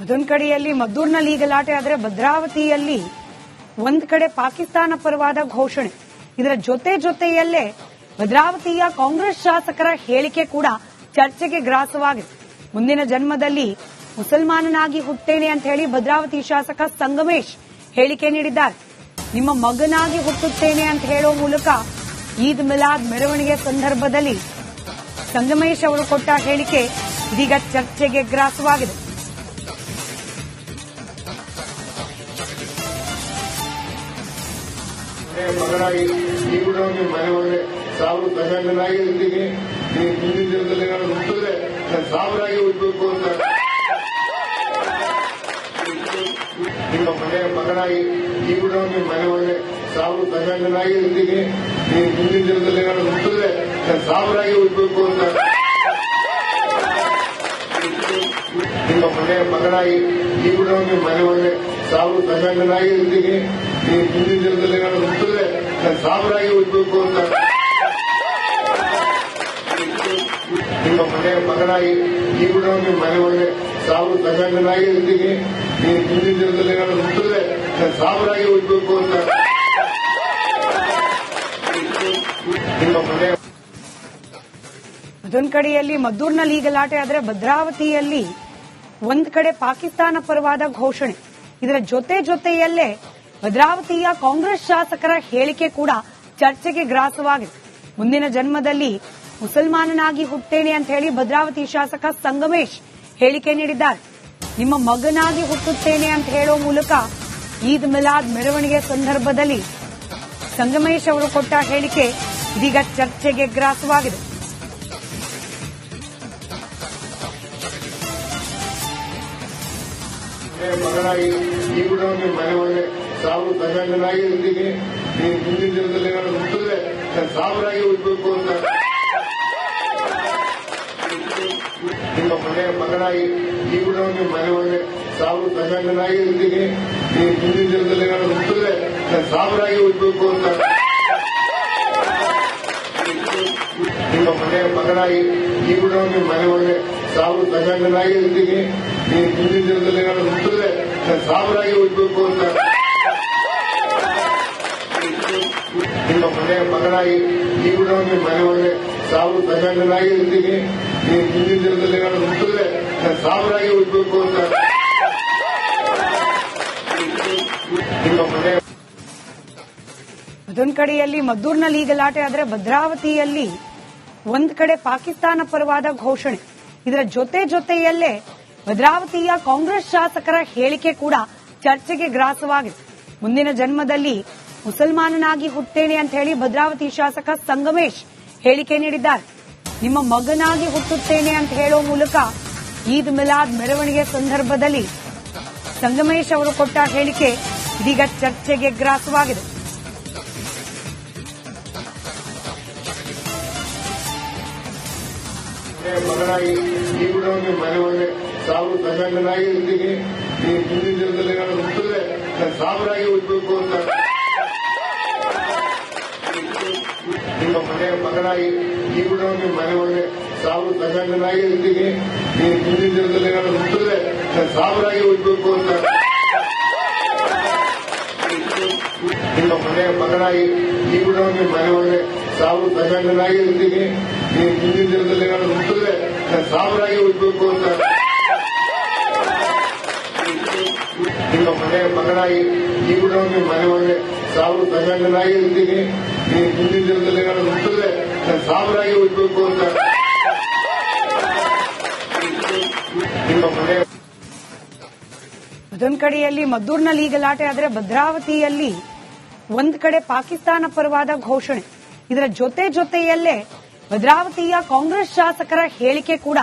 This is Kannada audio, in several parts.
ಅದೊಂದ್ ಕಡೆಯಲ್ಲಿ ಮದ್ದೂರಿನಲ್ಲಿ ಈ ಗಲಾಟೆ ಆದ್ರೆ ಭದ್ರಾವತಿಯಲ್ಲಿ ಒಂದ್ ಕಡೆ ಪಾಕಿಸ್ತಾನ ಪರವಾದ ಘೋಷಣೆ. ಇದರ ಜೊತೆ ಜೊತೆಯಲ್ಲೇ ಭದ್ರಾವತಿಯ ಕಾಂಗ್ರೆಸ್ ಶಾಸಕರ ಹೇಳಿಕೆ ಕೂಡ ಚರ್ಚೆಗೆ ಗ್ರಾಸವಾಗಿದೆ. ಮುಂದಿನ ಜನ್ಮದಲ್ಲಿ ಮುಸಲ್ಮಾನನಾಗಿ ಹುಟ್ಟೇನೆ ಅಂತ ಹೇಳಿ ಭದ್ರಾವತಿ ಶಾಸಕ ಸಂಗಮೇಶ್ ಹೇಳಿಕೆ ನೀಡಿದ್ದಾರೆ. ನಿಮ್ಮ ಮಗನಾಗಿ ಹುಟ್ಟುತ್ತೇನೆ ಅಂತ ಹೇಳೋ ಮೂಲಕ ಈದ್ ಮಿಲಾದ್ ಮೆರವಣಿಗೆ ಸಂದರ್ಭದಲ್ಲಿ ಸಂಗಮೇಶ್ ಅವರು ಕೊಟ್ಟ ಹೇಳಿಕೆ ಇದೀಗ ಚರ್ಚೆಗೆ ಗ್ರಾಸವಾಗಿದೆ. ಮಗನಾಗಿ ಈ ಕೂಡ ನಿಮ್ಮ ಮನೆ ಒಳಗೆ ಸಾವಿರ ಪ್ರಚಂಡನಾಗಿ ಇರ್ತೀನಿ. ನೀವು ಮುಂದಿನ ದಿನದಲ್ಲಿ ನಾನು ಹುಟ್ಟಿದ್ರೆ ನಾನು ಸಾವಿರಾಗಿ ಹುಟ್ಟಬೇಕು ಅಂತ. ನಿಮ್ಮ ಮನೆಯ ಮಗನಾಗಿ ಈ ಕೂಡ ನಿಮ್ಮ ಮನೆ ಒಳಗೆ ಸಾವಿರ ಪ್ರಚಂಡನಾಗಿ ಇರ್ತೀನಿ. ನೀವು ಮುಂದಿನ ದಿನದಲ್ಲಿ ನಾನು ಹುಟ್ಟಿದ್ರೆ ನಾನು ಸಾವಿರಾಗಿ ಹುಟ್ಟಬೇಕು ಅಂತ. ನಿಮ್ಮ ಮನೆಯ ಮಗನಾಗಿ ಈ ಕೂಡ ನಿಮ್ಮ ಮನೆ ಒಳಗೆ ಸಾವಿರ ಪ್ರಚಂಡನಾಗಿ ಇರ್ತೀನಿ. ನೀವು ಮುಂದಿನ ದಿನದಲ್ಲಿ ನಾನು ಹುಟ್ಟಿದ್ರೆ ನಾನು ಸಾಮರಾಗಿ ಹುಟ್ಟಬೇಕು ಅಂತ. ನಿಮ್ಮ ಮನೆಯ ಮಗನಾಗಿ ಈ ಕೂಡ ನಿಮ್ಮ ಮನೆ ಒಳಗೆ ಸಾವು ತಗಂಡನಾಗಿ ಇದ್ದೀನಿ ನೀವು ಮುಂದಿನ ದಿನದಲ್ಲಿ ನಾನು ಹುಟ್ಟಿದ್ರೆ ನಾನು ಸಾಮರಾಗಿ ಹುಟ್ಟಬೇಕು ಅಂತ. ನಿಮ್ಮ ಮನೆಯ ಅದೊಂದ್ ಕಡೆಯಲ್ಲಿ ಮದ್ದೂರಿನಲ್ಲಿ ಈ ಗಲಾಟೆ ಆದ್ರೆ ಭದ್ರಾವತಿಯಲ್ಲಿ ಒಂದ್ ಕಡೆ ಪಾಕಿಸ್ತಾನ ಪರವಾದ ಘೋಷಣೆ. ಇದರ ಜೊತೆ ಜೊತೆಯಲ್ಲೇ ಭದ್ರಾವತಿಯ ಕಾಂಗ್ರೆಸ್ ಶಾಸಕರ ಹೇಳಿಕೆ ಕೂಡ ಚರ್ಚೆಗೆ ಗ್ರಾಸವಾಗಿದೆ. ಮುಂದಿನ ಜನ್ಮದಲ್ಲಿ ಮುಸಲ್ಮಾನನಾಗಿ ಹುಟ್ಟೇನೆ ಅಂತ ಹೇಳಿ ಭದ್ರಾವತಿ ಶಾಸಕ ಸಂಗಮೇಶ್ ಹೇಳಿಕೆ ನೀಡಿದ್ದಾರೆ. ನಿಮ್ಮ ಮಗನಾಗಿ ಹುಟ್ಟುತ್ತೇನೆ ಅಂತ ಹೇಳೋ ಮೂಲಕ ಈದ್ ಮಿಲಾದ್ ಮೆರವಣಿಗೆ ಸಂದರ್ಭದಲ್ಲಿ ಸಂಗಮೇಶ್ ಅವರು ಕೊಟ್ಟ ಹೇಳಿಕೆ ಇದೀಗ ಚರ್ಚೆಗೆ ಗ್ರಾಸವಾಗಿದೆ. ಮಗನಾಗಿ, ಈ ಕೂಡ ನಿಮ್ಮ ಮನೆ ಒಳಗೆ ಸಾವಿರ ಪ್ರಚಂಡನಾಗಿ ಇರ್ತೀನಿ ನೀವು ಮುಂದಿನ ದಿನದಲ್ಲಿ ನಾನು ಹುಟ್ಟಿದ್ರೆ ನಾನು ಸಾವಿರಾಗಿ ಹುಟ್ಟಬೇಕು ಅಂತ ನಿಮ್ಮ ಮನೆಯ ಮಗನಾಗಿ ಈ ಕೂಡ ನಿಮ್ಮ ಮನೆ ಒಳಗೆ ಸಾವಿರ ಪ್ರಚಂಡನಾಗಿ ಇರ್ತೀನಿ ನೀವು ಮುಂದಿನ ದಿನದಲ್ಲಿ ನಾನು ಹುಟ್ಟಿದ್ರೆ ನಾನು ಸಾವಿರಾಗಿ ಹುಟ್ಟಬೇಕು ಅಂತ ನಿಮ್ಮ ಮನೆಯ ಮಗನಾಗಿ ಈ ಕೂಡ ನಿಮ್ಮ ಮನೆ ಒಳಗೆ ಸಾವಿರ ಪ್ರಚಂಡನಾಗಿ ಇರ್ತೀನಿ ನೀವು ಮುಂದಿನ ದಿನದಲ್ಲಿ ನಾನು ಹುಟ್ಟಿದ್ರೆ ನಾನು ಸಾವಿರಾಗಿ ಹುಟ್ಟಬೇಕು ಅಂತ ನಿಮ್ಮ ಮನೆಯ ಈ ಕೂಡ ನಿಮ್ಮ ಮನೆ ಒಳಗೆ ಸಾವು ಪ್ರಚಂಡನಾಗಿ ಇರ್ತೀನಿ. ನೀವು ಮುಂದಿನ ದಿನದಲ್ಲಿ ನಾನು ಹುಟ್ಟಿದ್ರೆ ನಾನು ಸಾವಿರಾಗಿ ಹುಟ್ಟಬೇಕು ಅಂತ. ನಿಮ್ಮ ಮನೆಯ ಅದೊಂದ್ ಕಡೆಯಲ್ಲಿ ಮದ್ದೂರಿನಲ್ಲಿ ಈ ಗಲಾಟೆ ಆದ್ರೆ ಭದ್ರಾವತಿಯಲ್ಲಿ ಒಂದ್ ಕಡೆ ಪಾಕಿಸ್ತಾನ ಪರವಾದ ಘೋಷಣೆ. ಇದರ ಜೊತೆ ಜೊತೆಯಲ್ಲೇ ಭದ್ರಾವತಿಯ ಕಾಂಗ್ರೆಸ್ ಶಾಸಕರ ಹೇಳಿಕೆ ಕೂಡ ಚರ್ಚೆಗೆ ಗ್ರಾಸವಾಗಿದೆ. ಮುಂದಿನ ಜನ್ಮದಲ್ಲಿ ಮುಸಲ್ಮಾನನಾಗಿ ಹುಟ್ಟೇನೆ ಅಂತ ಹೇಳಿ ಭದ್ರಾವತಿ ಶಾಸಕ ಸಂಗಮೇಶ್ ಹೇಳಿಕೆ ನೀಡಿದ್ದಾರೆ. ನಿಮ್ಮ ಮಗನಾಗಿ ಹುಟ್ಟುತ್ತೇನೆ ಅಂತ ಹೇಳೋ ಮೂಲಕ ಈದ್ ಮಿಲಾದ್ ಮೆರವಣಿಗೆ ಸಂದರ್ಭದಲ್ಲಿ ಸಂಗಮೇಶ್ ಅವರು ಕೊಟ್ಟ ಹೇಳಿಕೆ ಇದೀಗ ಚರ್ಚೆಗೆ ಗ್ರಾಸವಾಗಿದೆ. ಸಾವಿರ ನೀವು ಹುಟ್ಟಿದ್ರೆ ಅಂತ ನಿಮ್ಮ ಮನೆಯ ಮಗನಾಗಿ ಈ ಕೂಡ ನಿಮ್ಮ ಮನೆ ಒಳಗೆ ಸಾವಿರ ಪ್ರಚಂಡನಾಗಿ ಇರ್ತೀನಿ ನೀವು ಮುಂದಿನ ದಿನದಲ್ಲಿ ನಾನು ಹುಟ್ಟಿದ್ರೆ ನಾನು ಸಾವಿರಾಗಿ ಹುಟ್ಟಬೇಕು ಅಂತ. ನಿಮ್ಮ ಮನೆಯ ಮಗನಾಗಿ ಈ ಕೂಡ ನಿಮ್ಮ ಮನೆ ಒಳಗೆ ಸಾವಿರ ಪ್ರಚಂಡನಾಗಿ ಇರ್ತೀನಿ ನೀವು ಮುಂದಿನ ದಿನದಲ್ಲಿ ನಾನು ಹುಟ್ಟಿದ್ರೆ ನಾನು ಸಾವಿರಾಗಿ ಹುಟ್ಟಬೇಕು ಅಂತ. ನಿಮ್ಮ ಮನೆಯ ಮಗನಾಗಿ ಈ ಕೂಡ ನಿಮ್ಮ ಮನೆ ಒಳಗೆ ಸಾವಿರ ಪ್ರಚಂಡನಾಗಿ ಇರ್ತೀನಿ ಮುಂದಿನ ದಿನದಲ್ಲಿ ನಾನು ಹುಟ್ಟಿದ್ರೆ ಹುಟ್ಟಬೇಕು ಅಂತ. ಅದೊಂದ್ ಕಡೆಯಲ್ಲಿ ಮದ್ದೂರಿನಲ್ಲಿ ಈ ಗಲಾಟೆ ಆದ್ರೆ ಭದ್ರಾವತಿಯಲ್ಲಿ ಒಂದ್ ಕಡೆ ಪಾಕಿಸ್ತಾನ ಪರವಾದ ಘೋಷಣೆ. ಇದರ ಜೊತೆ ಜೊತೆಯಲ್ಲೇ ಭದ್ರಾವತಿಯ ಕಾಂಗ್ರೆಸ್ ಶಾಸಕರ ಹೇಳಿಕೆ ಕೂಡ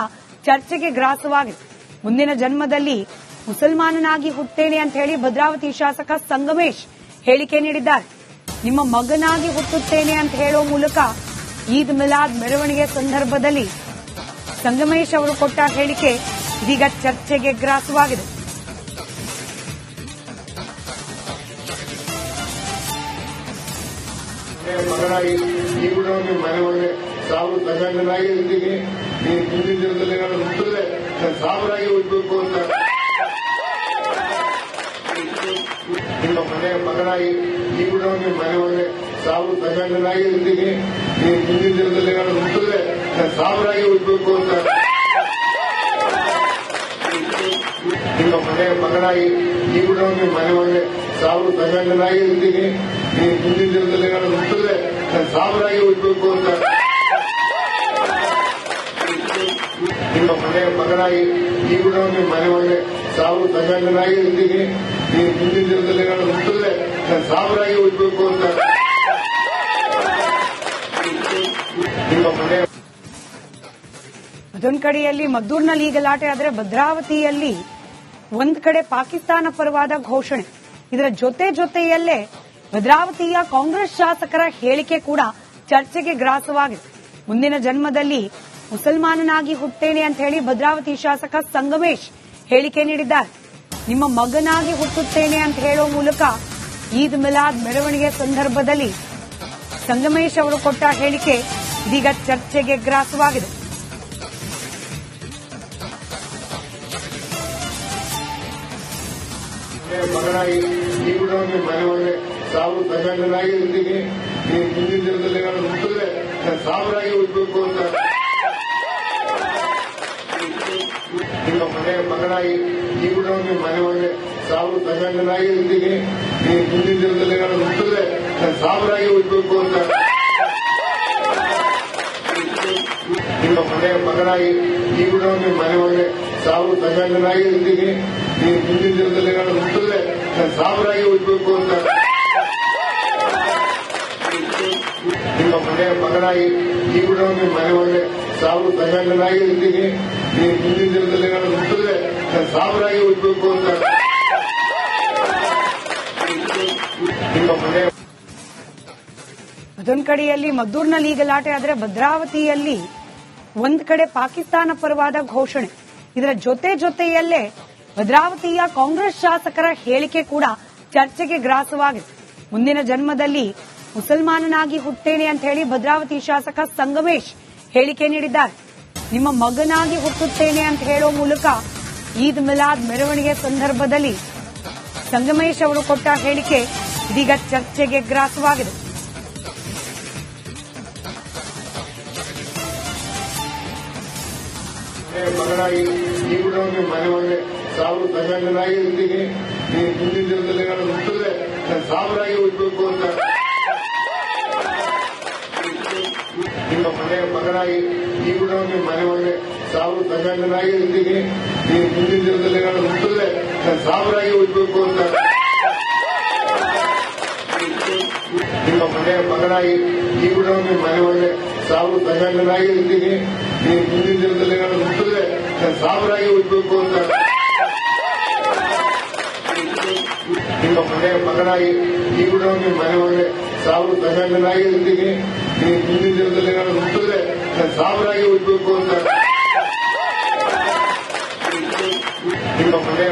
ಚರ್ಚೆಗೆ ಗ್ರಾಸವಾಗಿದೆ. ಮುಂದಿನ ಜನ್ಮದಲ್ಲಿ ಮುಸಲ್ಮಾನನಾಗಿ ಹುಟ್ಟೇನೆ ಅಂತ ಹೇಳಿ ಭದ್ರಾವತಿ ಶಾಸಕ ಸಂಗಮೇಶ್ ಹೇಳಿಕೆ ನೀಡಿದ್ದಾರೆ. ನಿಮ್ಮ ಮಗನಾಗಿ ಹುಟ್ಟುತ್ತೇನೆ ಅಂತ ಹೇಳೋ ಮೂಲಕ ಈದ್ ಮಿಲಾದ್ ಮೆರವಣಿಗೆ ಸಂದರ್ಭದಲ್ಲಿ ಸಂಗಮೇಶ್ ಅವರು ಕೊಟ್ಟ ಹೇಳಿಕೆ ಇದೀಗ ಚರ್ಚೆಗೆ ಗ್ರಾಸವಾಗಿದೆ. ಸಾವು ಪ್ರಚಂಡನಾಗಿ ಇರ್ತೀನಿ ನೀವು ಮುಂದಿನ ದಿನದಲ್ಲಿ ನಾನು ಸಾವಿರಾಗಿ ಹುಟ್ಟಬೇಕು ಅಂತ ನಿಮ್ಮ ಮನೆಯ ಮಗನಾಗಿ ಕೂಡ ನಿಮ್ಮ ಮನೆ ಒಳಗೆ ಸಾವು ಸಂಗಣ್ಣನಾಗಿ ಇರ್ತೀನಿ. ನೀವು ಮುಂದಿನ ದಿನದಲ್ಲಿ ಏನಾದ್ರು ಹುಟ್ಟಿದ್ರೆ ನಾನು ಸಾವಿರಾಗಿ ಹುಟ್ಟಬೇಕು ಅಂತ. ನಿಮ್ಮ ಮನೆಯ ಮಗನಾಗಿ ಕೂಡ ನಿಮ್ಮ ಮನೆ ಒಳಗೆ ಸಾವು ಸಂಗಣ್ಣನಾಗಿ ಇರ್ತೀನಿ. ನೀವು ಮುಂದಿನ ದಿನದಲ್ಲಿ ಏನಾದ್ರು ಹುಟ್ಟಿದ್ರೆ ನಾನು ಸಾವಿರಾಗಿ ಹುಟ್ಟಬೇಕು ಅಂತ. ನಿಮ್ಮ ಮನೆಯ ಮಗನಾಗಿ ಕೂಡ ನಿಮ್ಮ ಮನೆ ಒಳಗೆ ಸಾವು ಸಂಗಣ್ಣನಾಗಿ ಇರ್ತೀನಿ. ನೀವು ಮುಂದಿನ ದಿನದಲ್ಲಿ ಏನಾದ್ರು ಮುಟ್ಟಿದ್ರೆ ನಾನು ಸಾಬರಾಗಿ ಅಂತ. ಕಡೆಯಲ್ಲಿ ಮದ್ದೂರಿನಲ್ಲಿ ಈಗ ಲಾಟೆ ಆದ್ರೆ ಭದ್ರಾವತಿಯಲ್ಲಿ ಒಂದ್ ಕಡೆ ಪಾಕಿಸ್ತಾನ ಪರವಾದ ಘೋಷಣೆ. ಇದರ ಜೊತೆ ಜೊತೆಯಲ್ಲೇ ಭದ್ರಾವತಿಯ ಕಾಂಗ್ರೆಸ್ ಶಾಸಕರ ಹೇಳಿಕೆ ಕೂಡ ಚರ್ಚೆಗೆ ಗ್ರಾಸವಾಗಿದೆ. ಮುಂದಿನ ಜನ್ಮದಲ್ಲಿ ಮುಸಲ್ಮಾನನಾಗಿ ಹುಟ್ಟೇನೆ ಅಂತ ಹೇಳಿ ಭದ್ರಾವತಿ ಶಾಸಕ ಸಂಗಮೇಶ್ ಹೇಳಿಕೆ ನೀಡಿದ್ದಾರೆ. ನಿಮ್ಮ ಮಗನಾಗಿ ಹುಟ್ಟುತ್ತೇನೆ ಅಂತ ಹೇಳೋ ಮೂಲಕ ಈದ್ ಮಿಲಾದ್ ಮೆರವಣಿಗೆ ಸಂದರ್ಭದಲ್ಲಿ ಸಂಗಮೇಶ್ ಅವರು ಕೊಟ್ಟ ಹೇಳಿಕೆ ಇದೀಗ ಚರ್ಚೆಗೆ ಗ್ರಾಸವಾಗಿದೆ. ಮಗನಾಗಿ ಈ ಕೂಡ ನಿಮ್ಮ ಮನೆ ಒಳ್ಳೆ ಸಾವು ಸಂಗಣ್ಣನಾಗಿ ಇರ್ತೀನಿ ಮುಂದಿನ ದಿನದಲ್ಲಿ ಏನಾದ್ರು ಮುಟ್ಟಿದ್ರೆ ನಾನು ಹುಟ್ಟಬೇಕು ಅಂತ. ನಿಮ್ಮ ಮನೆಯ ಮಗನಾಗಿ ಕೂಡ ನಿಮ್ಮ ಮನೆ ಒಳ್ಳೆ ಸಾವು ಸಂಗಣ್ಣನಾಗಿ ಇರ್ತೀನಿ ನೀವು ಮುಂದಿನ ದಿನದಲ್ಲಿ ನಾನು ಹುಟ್ಟಿದ್ರೆ ನಾನು ಸಾವಿರಾಗಿ ಹುಟ್ಟಬೇಕು ಅಂತ. ನಿಮ್ಮ ಮನೆಯ ಮಗನಾಗಿ ಕೂಡ ನಿಮ್ಮ ಮನೆ ಒಳ್ಳೆ ಸಾವು ಸಂಗಣ್ಣನಾಗಿ ಇರ್ತೀನಿ ನೀವು ಮುಂದಿನ ದಿನದಲ್ಲಿ ನಾನು ಹುಟ್ಟಿದ್ರೆ ನಾನು ಸಾವಿರಾಗಿ ಹುಟ್ಟಬೇಕು ಅಂತ. ನಿಮ್ಮ ಮನೆಯ ಮಗನಾಗಿ ಕೂಡ ನಿಮ್ಮ ಮನೆ ಒಳ್ಳೆ ಸಾವು ಸಂಗಣ್ಣನಾಗಿ ಇರ್ತೀನಿ ನೀವು ಮುಂದಿನ ದಿನದಲ್ಲಿ ನಾನು ಸಾವಿರಾಗಿ ಹುಟ್ಟಬೇಕು ಅಂತ. ಕಡೆಯಲ್ಲಿ ಮದ್ದೂರಿನಲ್ಲಿ ಈ ಗಲಾಟೆ ಆದ್ರೆ ಭದ್ರಾವತಿಯಲ್ಲಿ ಒಂದ್ ಕಡೆ ಪಾಕಿಸ್ತಾನ ಪರವಾದ ಘೋಷಣೆ. ಇದರ ಜೊತೆ ಜೊತೆಯಲ್ಲೇ ಭದ್ರಾವತಿಯ ಕಾಂಗ್ರೆಸ್ ಶಾಸಕರ ಹೇಳಿಕೆ ಕೂಡ ಚರ್ಚೆಗೆ ಗ್ರಾಸವಾಗಿದೆ. ಮುಂದಿನ ಜನ್ಮದಲ್ಲಿ ಮುಸಲ್ಮಾನನಾಗಿ ಹುಟ್ಟೇನೆ ಅಂತ ಹೇಳಿ ಭದ್ರಾವತಿ ಶಾಸಕ ಸಂಗಮೇಶ್ ಹೇಳಿಕೆ ನೀಡಿದ್ದಾರೆ. ನಿಮ್ಮ ಮಗನಾಗಿ ಹುಟ್ಟುತ್ತೇನೆ ಅಂತ ಹೇಳೋ ಮೂಲಕ ಈದ್ ಮಿಲಾದ್ ಮೆರವಣಿಗೆ ಸಂದರ್ಭದಲ್ಲಿ ಸಂಗಮೇಶ್ ಅವರು ಕೊಟ್ಟ ಹೇಳಿಕೆ ಇದೀಗ ಚರ್ಚೆಗೆ ಗ್ರಾಸವಾಗಿದೆ. ಮಗನಾಗಿ ಇರ್ತೀನಿ. ನೀವು ಮುಟ್ಟಿದ್ರೆ ನಾನು ಹುಟ್ಟಬೇಕು ಅಂತ. ನಿಮ್ಮ ಮನೆಯ ಮಗನಾಗಿ ಈ ಕೂಡ ನಿಮ್ಮ ಮನೆ ಒಳ್ಳೆ ಸಾವು ಸಂಗಣ್ಣನಾಗಿ ಇರ್ತೀನಿ ನೀವು ಮುಂದಿನ ದಿನದಲ್ಲಿ ಏನಾದ್ರು ಮುಟ್ಟಿದ್ರೆ ನಾನು ಸಾವಿರಾಗಿ ಹುಟ್ಟಬೇಕು ಅಂತ ನಿಮ್ಮ ಮನೆಯ ಮಗನಾಗಿ ಈ ಕೂಡ ನಿಮ್ಮ ಮನೆ ಒಳ್ಳೆ ಸಾವು ಸಂಗಣ್ಣನಾಗಿ ಇರ್ತೀನಿ ನೀವು ಮುಂದಿನ ದಿನದಲ್ಲಿ ಏನಾದ್ರು ಮುಟ್ಟಿದ್ರೆ ನಾನು ಸಾವಿರಾಗಿ ಹುಟ್ಟಬೇಕು ಅಂತ ನಿಮ್ಮ ಮನೆಯ ಮಗನಾಗಿ ಈ ಕೂಡ ನಿಮ್ಮ ಮನೆ ಒಳ್ಳೆ ಸಾವು ಸಂಗಣ್ಣನಾಗಿ ಇರ್ತೀನಿ ನೀವು ಸಾವಿರಾಗಿ ಹುಟ್ಟಬೇಕು ಅಂತ ನಿಮ್ಮ ಮನೆಯ